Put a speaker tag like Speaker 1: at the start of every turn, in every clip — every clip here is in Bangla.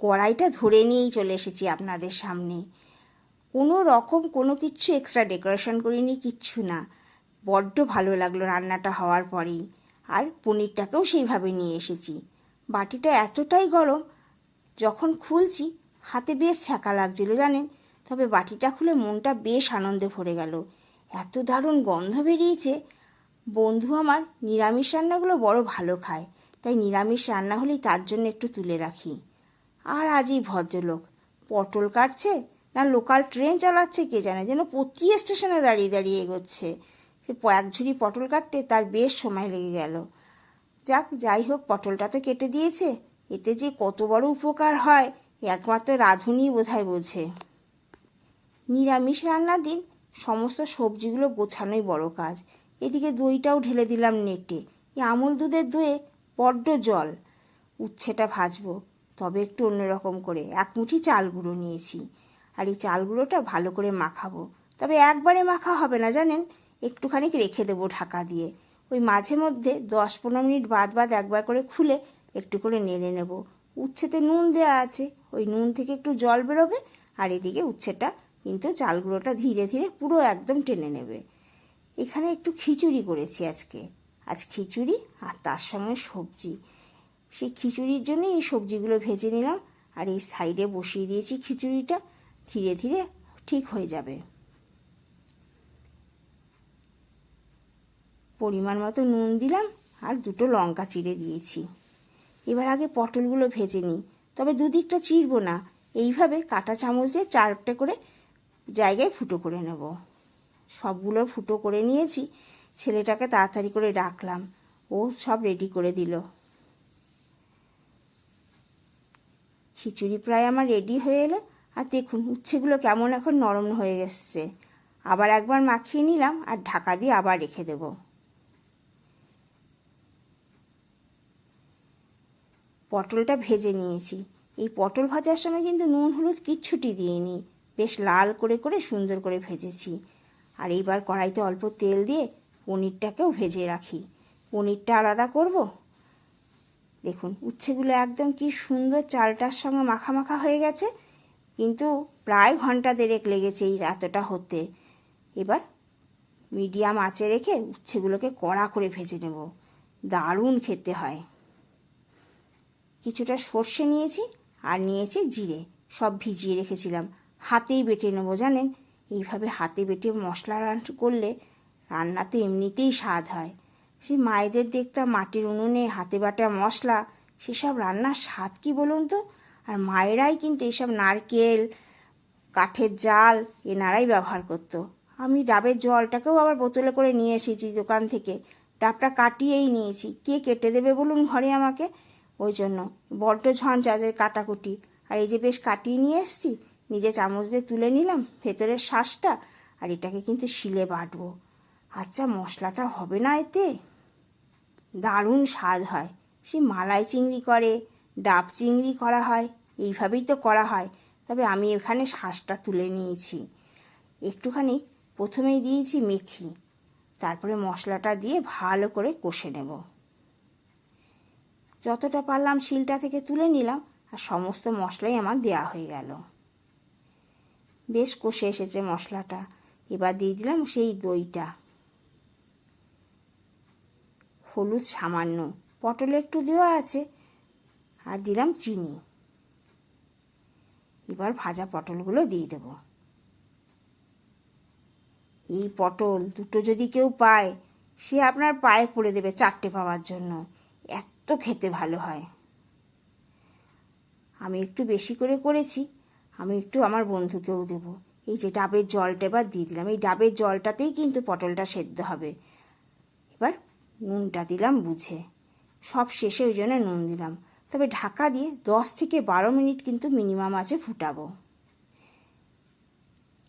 Speaker 1: কড়াইটা ধরে নিয়েই চলে এসেছি আপনাদের সামনে। কোনো রকম কোনো কিছু এক্সট্রা ডেকোরেশন করিনি, কিচ্ছু না। বড্ড ভালো লাগল রান্নাটা হওয়ার পরেই। আর পনিরটাকেও সেইভাবে নিয়ে এসেছি। বাটিটা এতটাই গরম, যখন খুলছি হাতে বেশ ছ্যাঁকা লাগছিল জানেন, তবে বাটিটা খুলে মনটা বেশ আনন্দে ভরে গেল। এত দারুণ গন্ধ বেরিয়েছে। বন্ধু আমার, নিরামিষ রান্নাগুলো বড় ভালো খায়। তাই নিরামিষ রান্না হলেই তার জন্য একটু তুলে রাখি। আর আজই ভদ্রলোক। পটল কাটছে না লোকাল ট্রেন চালাচ্ছে কে জানে? যেন প্রতি স্টেশনে দাঁড়িয়ে দাঁড়িয়ে এগোচ্ছে। সে এক ঝুড়ি পটল কাটতে তার বেশ সময় লেগে গেল। যাক, যাই হোক, পটলটা তো কেটে দিয়েছে। এতে যে কত বড় উপকার হয় একমাত্র রাঁধুনি বোধহয় বোঝে। নিরামিষ রান্নার দিন সমস্ত সবজিগুলো গোছানোই বড় কাজ। এদিকে দইটাও ঢেলে দিলাম নেটে। এই আমুল দুধের দইয়ে বড্ড জল। উচ্ছেটা ভাজবো। তবে একটু অন্যরকম করে। এক মুঠি চাল গুঁড়ো নিয়েছি। আর এই চাল গুঁড়োটা ভালো করে মাখাবো। তবে একবারে মাখা হবে না, জানেন? একটুখানি রেখে দেবো ঢাকা দিয়ে। ওই মাঝে মধ্যে দশ পনেরো মিনিট বাদ বাদ একবার করে খুলে একটু করে নেড়ে নেব। উচ্ছেতে নুন দেওয়া আছে। ওই নুন থেকে একটু জল বেরোবে আর এদিকে উচ্ছেটা কিন্তু চাল গুঁড়োটা ধীরে ধীরে পুরো একদম টেনে নেবে। এখানে একটু খিচুড়ি করেছি আজকে। আজ খিচুড়ি আর তার সঙ্গে সবজি। সেই খিচুড়ির জন্য এই সবজিগুলো ভেজে নিলাম আর এই সাইডে বসিয়ে দিয়েছি খিচুড়িটা। ধীরে ধীরে ঠিক হয়ে যাবে। পরিমাণ মতো নুন দিলাম আর দুটো লঙ্কা চিড়ে দিয়েছি। এবার আগে পটলগুলো ভেজে নিই, তবে দুদিকটা চিরবো না। এইভাবে কাঁটা চামচ দিয়ে চারটে করে জায়গায় ফুটো করে নেব। সবগুলো ফুটো করে নিয়েছি, ছেলেটাকে তাড়াতাড়ি করে ডাকলাম। ও সব রেডি করে দিল। খিচুড়ি প্রায় আমার রেডি হয়ে এলো। আর দেখুন, উচ্ছেগুলো কেমন এখন নরম হয়ে গেছে। আবার একবার মাখিয়ে নিলাম আর ঢাকা দিয়ে আবার রেখে দেব। পটলটা ভেজে নিয়েছি। এই পটল ভাজার সময় কিন্তু নুন, হলুদ কিচ্ছুটি দিইনি। বেশ লাল করে করে সুন্দর করে ভেজেছি। আর এইবার কড়াইতে অল্প তেল দিয়ে পনিরটাকেও ভেজে রাখি। পনিরটা আলাদা করব? দেখুন, উচ্ছেগুলো একদম কি সুন্দর চালটার সঙ্গে মাখা মাখা হয়ে গেছে, কিন্তু প্রায় ঘণ্টা দেড়েক লেগেছে এই এতটা হতে। এবার মিডিয়াম আঁচে রেখে উচ্ছেগুলোকে কড়া করে ভেজে নেব। দারুণ খেতে হয়। কিছুটা সর্ষে নিয়েছি আর নিয়েছি জিরে, সব ভিজিয়ে রেখেছিলাম। হাতেই বেটে নেব, জানেন? এইভাবে হাতে বেটে মশলা রান করলে রান্না তো এমনিতেই স্বাদ হয়। সেই মায়েদের দেখতাম মাটির উনুনে, হাতে বাটা মশলা, সেসব রান্নার স্বাদ কি বলুন তো? আর মায়েরাই কিন্তু এইসব নারকেল, কাঠের জাল এনারাই ব্যবহার করতো। আমি ডাবের জলটাকেও আবার বোতলে করে নিয়ে এসেছি দোকান থেকে। ডাবটা কাটিয়েই নিয়েছি। কে কেটে দেবে বলুন ঘরে আমাকে? ওই জন্য। বড্ড ঝঞ্ঝা যে কাটাকুটি। আর এই যে বেশ কাটিয়ে নিয়ে এসছি, নিজে চামচ দিয়ে তুলে নিলাম, ভেতরের শ্বাসটা আর এটাকে কিন্তু শিলে বাটবো। আচ্ছা মশলাটা হবে না এতে? দারুণ স্বাদ হয়। সে মালাই চিংড়ি করে, ডাব চিংড়ি করা হয়, এইভাবেই তো করা হয়। তবে আমি এখানে শ্বাসটা তুলে নিয়েছি। একটুখানি প্রথমেই দিয়েছি মেথি। তারপরে মশলাটা দিয়ে ভালো করে কষে নেব। যতটা পারলাম শিলটা থেকে তুলে নিলাম আর সমস্ত মশলাই আমার দেয়া হয়ে গেল। বেশ কষে এসেছে মশলাটা। এবার দিয়ে দিলাম সেই দইটা। হলুদ সামান্য। পটল একটু দেওয়া আছে। আর দিলাম চিনি। এবার ভাজা পটলগুলো দিয়ে দেব। এই পটল দুটো যদি কেউ পায়, সে আপনার পায়ে পড়ে দেবে চারটে পাওয়ার জন্য। এত খেতে ভালো হয়। আমি একটু বেশি করে করেছি, আমি একটু আমার বন্ধুকেও দেব। এই যে ডাবের জলটা এবার দিয়ে দিলাম। এই ডাবের জলটাতেই কিন্তু পটলটা সেদ্ধ হবে। নুনটা দিলাম বুঝে। সব শেষে ওই জন্য নুন দিলাম। তবে ঢাকা দিয়ে দশ থেকে বারো মিনিট কিন্তু মিনিমাম আছে ফুটাবো।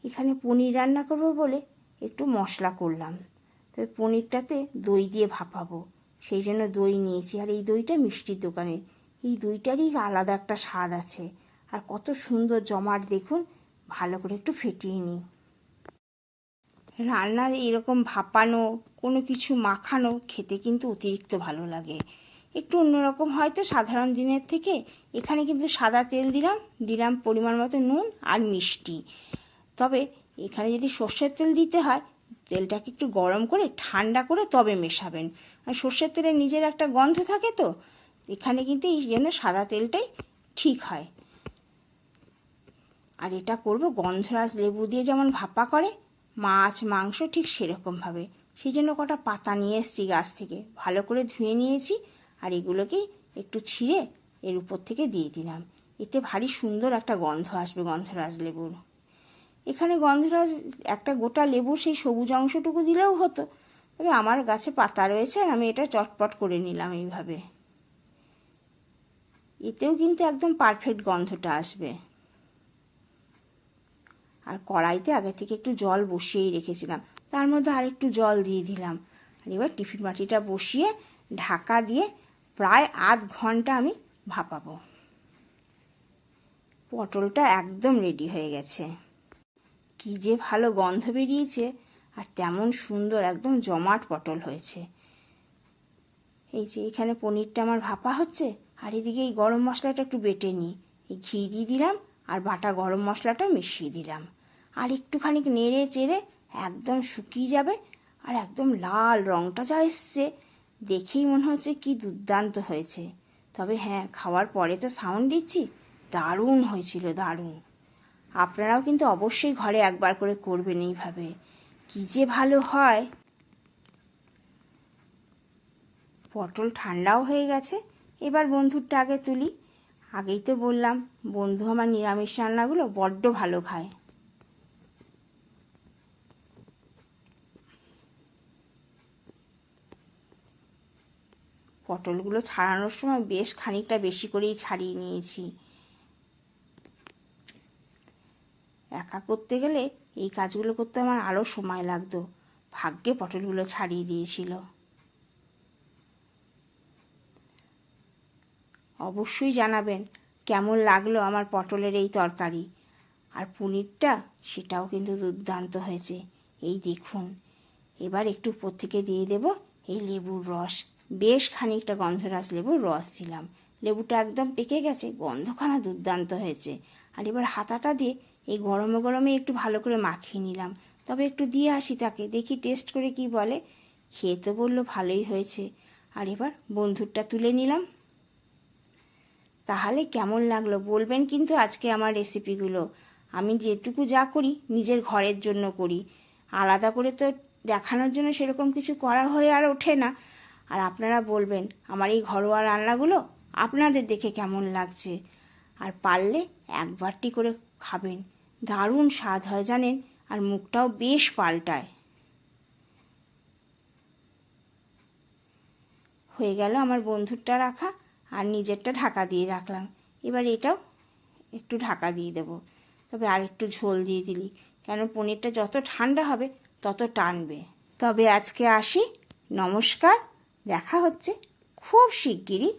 Speaker 1: এখানে পনির রান্না করব বলে একটু মশলা করলাম। তবে পনিরটাতে দই দিয়ে ভাপাবো। সেই জন্য দই নিয়েছি। আর এই দইটা মিষ্টির দোকানে। এই দইটারই আলাদা একটা স্বাদ আছে। আর কত সুন্দর জমাট দেখুন। ভালো করে একটু ফেটিয়ে নিই। রান্নার এরকম ভাপানো কোনো কিছু মাখানো খেতে কিন্তু অতিরিক্ত ভালো লাগে। একটু অন্যরকম হয়তো সাধারণ দিনের থেকে এখানে কিন্তু সাদা তেল দিলাম দিলাম পরিমাণ মতো নুন আর মিষ্টি। তবে এখানে যদি সর্ষের তেল দিতে হয়, তেলটাকে একটু গরম করে ঠান্ডা করে তবে মেশাবেন। আর সর্ষের তেলের নিজের একটা গন্ধ থাকে তো, এখানে কিন্তু এই জন্য সাদা তেলটাই ঠিক হয়। আর এটা করব গন্ধরাজ লেবু দিয়ে যেমন ভাপা করে, মাছ, মাংস ঠিক সেরকমভাবে। সেই জন্য কটা পাতা নিয়ে এসেছি গাছ থেকে। ভালো করে ধুয়ে নিয়েছি আর এগুলোকেই একটু ছিঁড়ে এর উপর থেকে দিয়ে দিলাম। এতে ভারী সুন্দর একটা গন্ধ আসবে গন্ধরাজ লেবুর। এখানে গন্ধরাজ একটা গোটা লেবুর সেই সবুজ অংশটুকু দিলেও হতো, তবে আমার গাছে পাতা রয়েছে আর আমি এটা চটপট করে নিলাম এইভাবে। এতেও কিন্তু একদম পারফেক্ট গন্ধটা আসবে। আর কড়াইতে আগে থেকে একটু জল বসিয়েই রেখেছিলাম। তার মধ্যে আর একটু জল দিয়ে দিলাম। আর এবার টিফিন বাটিটা বসিয়ে ঢাকা দিয়ে প্রায় আধ ঘণ্টা আমি ভাপাবো। পটলটা একদম রেডি হয়ে গেছে। কি যে ভালো গন্ধ বেরিয়েছে আর তেমন সুন্দর একদম জমাট পটল হয়েছে। এই যে এখানে পনিরটা আমার ভাপা হচ্ছে, আর এদিকে এই গরম মশলাটা একটু বেটে নিই। এই ঘি দিয়ে দিলাম আর বাটা গরম মশলাটা মিশিয়ে দিলাম। আর একটুখানি নেড়ে চেড়ে একদম শুকিয়ে যাবে আর একদম লাল রঙটা যা এসছে দেখেই মনে হচ্ছে কি দুর্দান্ত হয়েছে। তবে হ্যাঁ খাওয়ার পরে তো সাউন্ড দিচ্ছি, দারুণ হয়েছিল, দারুণ। আপনারাও কিন্তু অবশ্যই ঘরে একবার করে করবেন এইভাবে। কি যে ভালো হয়। পটল ঠান্ডাও হয়ে গেছে। এবার বন্ধুরটা আগে তুলি। আগেই তো বললাম, বন্ধু আমার নিরামিষ রান্নাগুলো বড্ড ভালো খায়। পটলগুলো ছাড়ানোর সময় বেশ খানিকটা বেশি করেই ছাড়িয়ে নিয়েছি। একা করতে গেলে এই কাজগুলো করতে আমার আরও সময় লাগতো। ভাগ্যে পটলগুলো ছাড়িয়ে দিয়েছিল। অবশ্যই জানাবেন কেমন লাগল আমার পটলের এই তরকারি। আর পনিরটা সেটাও কিন্তু দুর্দান্ত হয়েছে। এই দেখুন, এবার একটু উপর থেকে দিয়ে দেব এই লেবুর রস। বেশ খানিকটা গন্ধরাজ লেবুর রস দিলাম। লেবুটা একদম পেকে গেছে, গন্ধখানা দুর্দান্ত হয়েছে। আর এবার হাতাটা দিয়ে এই গরমে গরমে একটু ভালো করে মাখিয়ে নিলাম। তবে একটু দিয়ে আসি তাকে, দেখি টেস্ট করে কি বলে। খেয়ে তো বলল ভালোই হয়েছে। আর এবার বন্ধুরটা তুলে নিলাম। তাহলে কেমন লাগল বলবেন কিন্তু আজকে আমার রেসিপিগুলো। আমি যেটুকু যা করি নিজের ঘরের জন্য করি। আলাদা করে তো দেখানোর জন্য সেরকম কিছু করা হয়ে আর ওঠে না। আর আপনারা বলবেন, আমার এই ঘরোয়া রান্নাগুলো আপনাদের দেখে কেমন লাগছে? আর পারলে একবারটি করে খাবেন। দারুণ স্বাদ হয় জানেন, আর মুখটাও বেশ পাল্টায়। হয়ে গেল আমার বন্ধুরটা রাখা, আর নিজেরটা ঢাকা দিয়ে রাখলাম। এবার এটাও একটু ঢাকা দিয়ে দেবো। তবে আর একটু ঝোল দিয়ে দিলি, কেন পনিরটা যত ঠান্ডা হবে তত টানবে। তবে আজকে আসি। নমস্কার। দেখা হচ্ছে খুব শিগগিরই